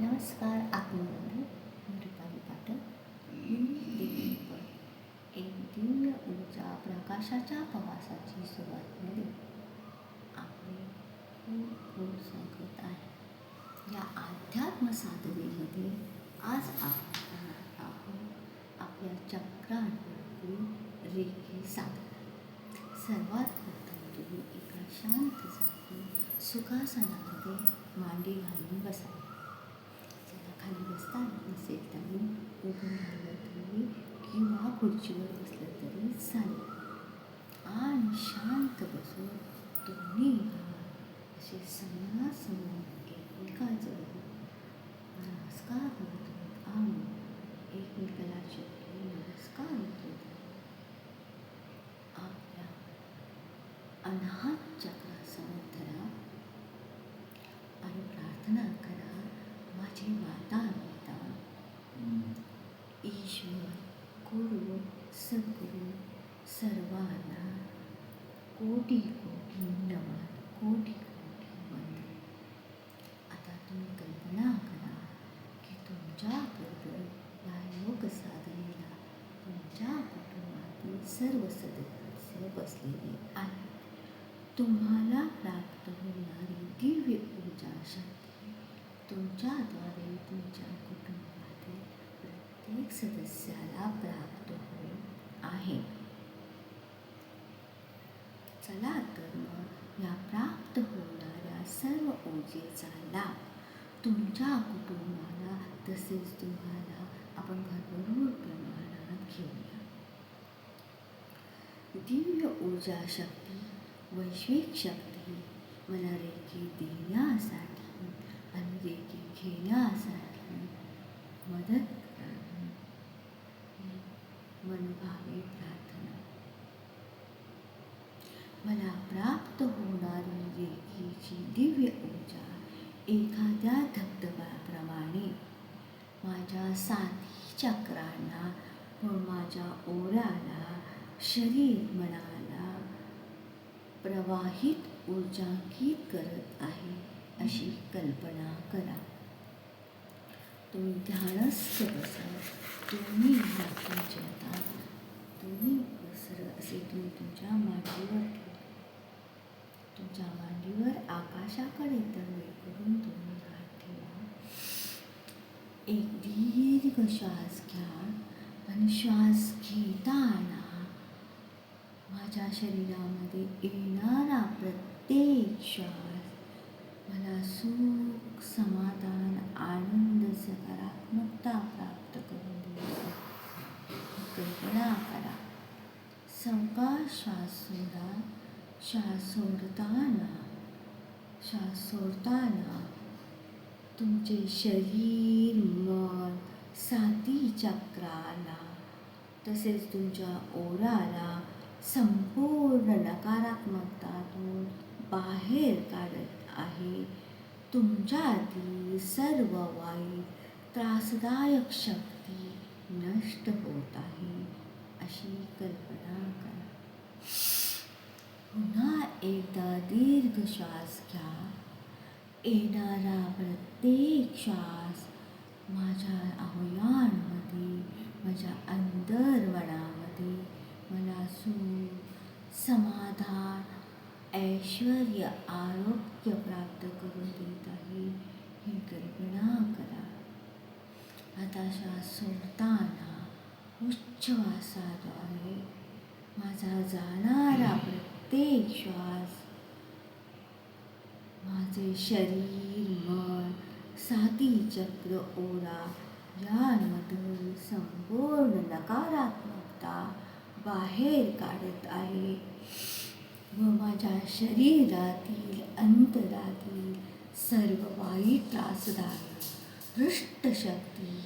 नमस्कार आत्मबंधू मी रुपाली पाठक एक दिव्य ऊर्जा प्रकाशाच्या प्रवासाची सुरुवात झाली आपले खूप खूप स्वागत आहे. या अध्यात्म साधनेमध्ये आज आपण करणार आहोत आपल्या चक्रांवरती रेखी साधना. सर्वात प्रथम तुम्ही एका शांत जागी सुखासनामध्ये मांडी घालून बसा. खाली बसताना नसेल तरी उभं राहिलं तरी किंवा खुर्चीवर बसलं तरी चालेल. आणि शांत बसून दोन्ही असे समोरासमोर एकमेकाजवळ नमस्कार करतो आणि एकमेकाला चक्री नमस्कार होतो आपल्या अनाहत चक्रासमोर सद्गुरु सर्वांना कोटी कोटी नमन कोटी कोटी वंदन आता तुम्ही कल्पना करा की तुमच्याबरोबर या योग साधनेला तुमच्या कुटुंबातील सर्व सदस्य बसलेले आहेत। तुम्हाला प्राप्त होणारी दिव्य ऊर्जा शक्ती तुमच्याद्वारे तुमच्या कुटुंबातील प्रत्येक सदस्याला प्राप्त आहे. चला तर मग या प्राप्त होणाऱ्या सर्व ऊर्जेचा लाभ तुमच्या कुटुंबाला तसेच तुम्हाला आपण भरपूर प्रमाणात घेऊया. दिव्य ऊर्जा शक्ती वैश्विक शक्ती मला रेखी देण्यासाठी आणि रेखी घेण्यासाठी मदत मनभावे प्रार्थना। मला प्राप्त होणारी रेखीची दिव्य ऊर्जा एखाद्या धबधब्याप्रमाणे माझ्या साथी चक्रांना व माझ्या ओराला शरीर मनाला प्रवाहित ऊर्जांकित करत आहे अशी कल्पना करा. तुम्ही ध्यानस्थ बसा तुम्ही हाताचे आता तुम्ही पसर असे तुम्ही तुमच्या मांडीवर तुमच्या मांडीवर आकाशाकडे तळवे करून तुम्ही हात ठेवा. एक दीर्घ श्वास घ्या आणि श्वास घेताना माझ्या शरीरामध्ये येणारा प्रत्येक श्वास मला सुख समाधान आनंद सकारात्मकता प्राप्त करून देतो कल्पना करा सावकाश श्वास सोडा श्वास सोडताना श्वास सोडताना तुमचे शरीर मन साती चक्राला तसेच तुमच्या ओराला संपूर्ण नकारात्मकतातून बाहेर काढत तुमच्यातील सर्व वाईट त्रासदायक शक्ती नष्ट होत आहे अशी कल्पना करा। पुन्हा एकदा दीर्घ श्वास घ्या। येणारा प्रत्येक श्वास माझ्या अवयवांमध्ये माझ्या अंतर्मनामध्ये मला सुख समाधान ऐश्वर आरोग्य प्राप्त करून देत आहे. ही कल्पना करा. आता श्वास सोडताना उच्छ्वासाद्वारे माझा जाणारा प्रत्येक श्वास माझे शरीर मन साती चक्र ओरा यांमधून संपूर्ण नकारात्मकता बाहेर काढत आहे. व माझ्या शरीरातील अंतरातील सर्व वाईट त्रासदायक दृष्ट शक्ती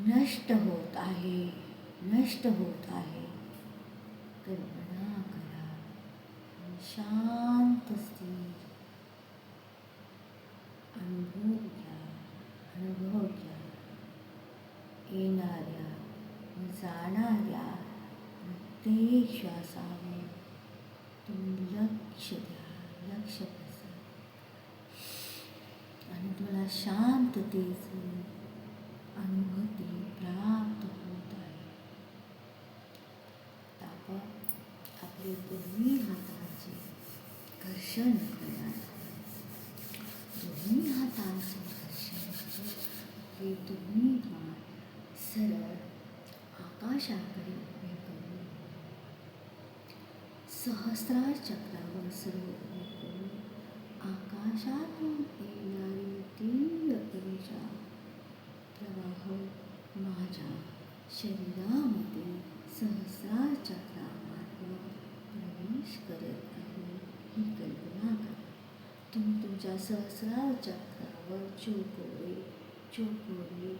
नष्ट होत आहे नष्ट होत आहे. कल्पना करा. शांत स्थिर. अनुभव घ्या अनुभव घ्या. येणाऱ्या जाणाऱ्या प्रत्येक श्वासावर लक्ष द्या लक्ष बसा आणि तुम्हाला शांततेचे अनुभूती प्राप्त होत आहे. आपण आपले दोन्ही हाताचे घर्षण करणार आहोत. दोन्ही हातांचे घर्षण करून हे दोन्ही हात सरळ आकाशाकडे उभे करून सहस्रार चक्रावर सर्व आकाशातून येणारी तीव्र ऊर्जा प्रवाह माझ्या शरीरामध्ये सहस्रार चक्रामार्फत प्रवेश करत आहे ही कल्पना करा. तुम्ही तुमच्या सहस्रार चक्रावर चोकोरे चोकोरे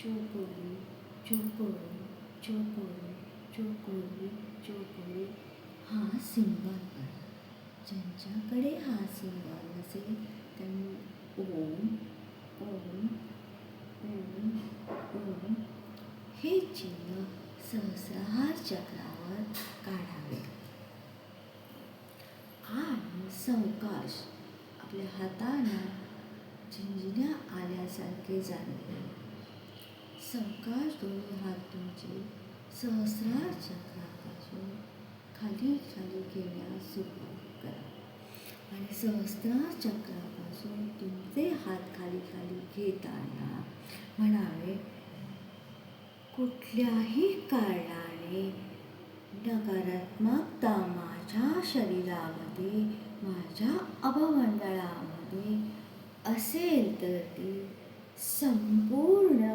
चोकोरे चोकोरे चोकोरे चोकोरे चोकोरे सिंबल ज्यांच्याकडे हा सिंबल नसेल त्यांनी ओम ओम ओम ओम हे चिन्ह सहस्रहार चक्रावर काढावे. आणि संकाश आपल्या हाताला झिंजण्या आल्यासारखे जाणवे. संकाश दोन्ही हात तुमचे सहस्रार चक्रापासून खाली खाली घेण्यास सुरुवात करा आणि सहस्त्रार चक्रापासून तुमचे हात खाली खाली घेताना म्हणावे कुठल्याही कारणाने नकारात्मकता माझ्या शरीरामध्ये माझ्या अभमंडळामध्ये असेल तर ती संपूर्ण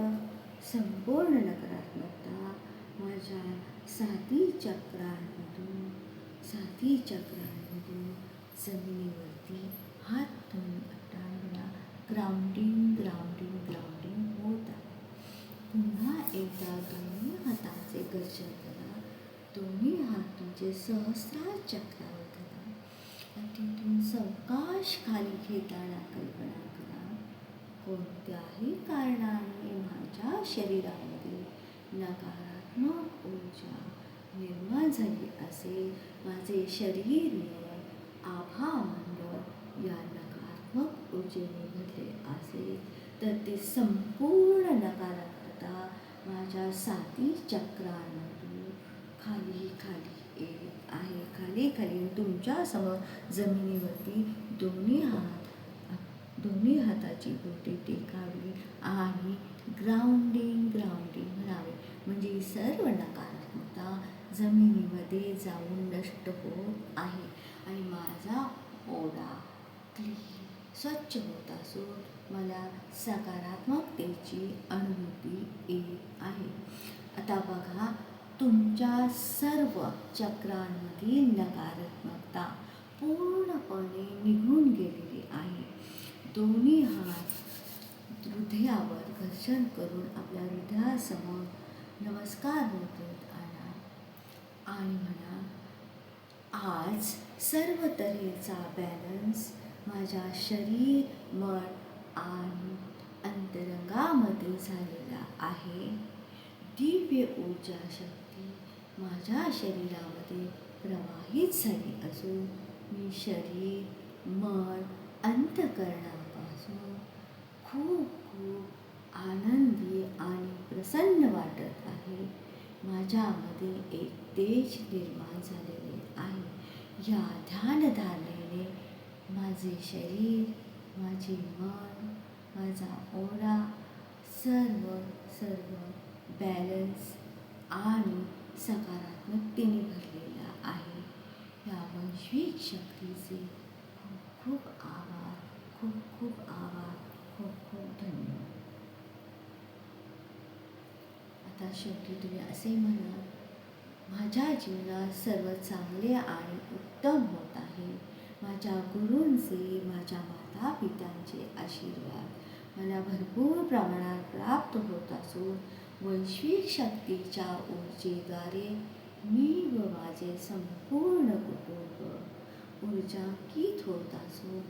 संपूर्ण नकारात्मकता माझ्या साती चक्रांत साती चक्रांमधून जमिनीवरती हात धुवून अट्टांगला ग्राउंडिंग ग्राउंडिंग ग्राउंडिंग होत आहे. पुन्हा एकदा दोन्ही हाताचे घर्षण करा. दोन्ही हात तुमचे सहस्रार चक्रावर करा. आणि तिथून सवकाश खाली घेताना कल्पना करा. कोणत्याही कारणाने माझ्या शरीरामध्ये नकारात्मक ऊर्जा निर्माण झाली असेल. माझे शरीर मन आभा मंडळ या नकारात्मक ऊर्जेने भरले असेल. तर ते संपूर्ण नकारात्मकता माझ्या साती चक्रांमधून खाली खाली येत आहे. खाली खाली तुमच्यासमोर जमिनीवरती दोन्ही हात दोन्ही हाताची बोटे टेकावी आणि ग्राउंडिंग ग्राउंडिंग म्हणावे. म्हणजे सर्व नकारात्मकता जमिनीमध्ये जाऊन नष्ट होत आहे आणि माझा ओढा क्लीन स्वच्छ होत असून मला सकारात्मकतेची अनुभूती येत आहे. आता बघा तुमच्या सर्व चक्रांमधील नकारात्मकता पूर्णपणे निघून गेलेली आहे. दोन्ही हात हृदयावर घर्षण करून आपल्या हृदयासमोर नमस्कार होतो आणि आणि म्हणा आज सर्व तऱ्हेचा बॅलन्स माझ्या शरीर मन आणि अंतरंगामध्ये झालेला आहे. दिव्य ऊर्जा शक्ती माझ्या शरीरामध्ये प्रवाहित झाली असून मी शरीर मन अंतकरणापासून खूप खूप आनंदी आणि प्रसन्न वाटत आहे. माझ्यामध्ये एक तेज निर्माण झालेले आहे. या ध्यानधारणेने माझे शरीर माझे मन माझा ओढा सर्व सर्व बॅलन्स आणि सकारात्मकतेने भरलेला आहे. या वैश्विक शक्तीचे खूप खूप आभार खूप खूप आभार खूप खूप धन्यवाद. आता शेवटी तुम्ही असे म्हणा माझ्या जीवनात सर्व चांगले आणि उत्तम होत आहे. माझ्या गुरूंचे माझ्या माता पित्यांचे आशीर्वाद मला भरपूर प्रमाणात प्राप्त होत असून वैश्विक शक्तीच्या ऊर्जेद्वारे मी व माझे संपूर्ण कुटुंब ऊर्जांकित होत असून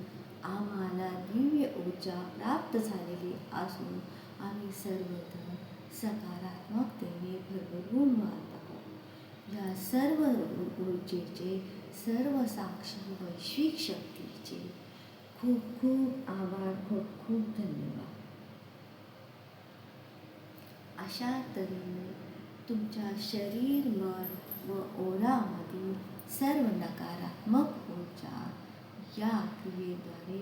आम्हाला दिव्य ऊर्जा प्राप्त झालेली असून आम्ही सर्वत्र सकारात्मकतेने भरभरून वाहतो या सर्व ऊर्जेचे सर्व साक्षी वैश्विक शक्तीचे खूप खूप आभार खूप खूप धन्यवाद. अशा तऱ्हेने तुमच्या शरीर मन व ओढामधील सर्व नकारात्मक ऊर्जा या क्रियेद्वारे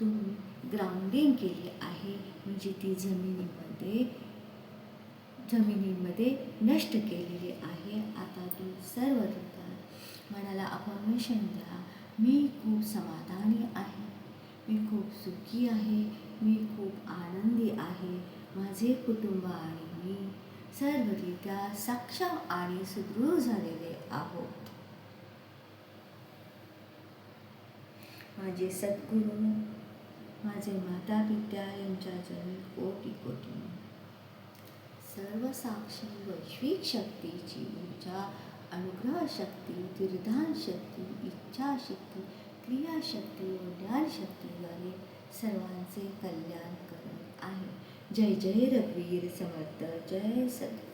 तुम्ही ग्राउंडिंग केली आहे. म्हणजे ती जमिनीमध्ये जमिनीमध्ये नष्ट केलेली आहे. आता तू सर्व देता मनाला अपमेशन द्या मी खूप समाधानी आहे. मी खूप सुखी आहे. मी खूप आनंदी आहे. माझे कुटुंब आणि मी सर्वरित्या सक्षम आणि सुदृढ झालेले आहोत. माझे सद्गुरू माझे माता पित्या यांच्या जणी कोटी कोटी सर्व साक्षी वैश्विक शक्तीची ऊर्जा अनुग्रह शक्ती तीर्थान शक्ती इच्छाशक्ती क्रियाशक्ती व ज्ञानशक्तीद्वारे सर्वांचे कल्याण करत आहे. जय जय रघुवीर समर्थ जय सत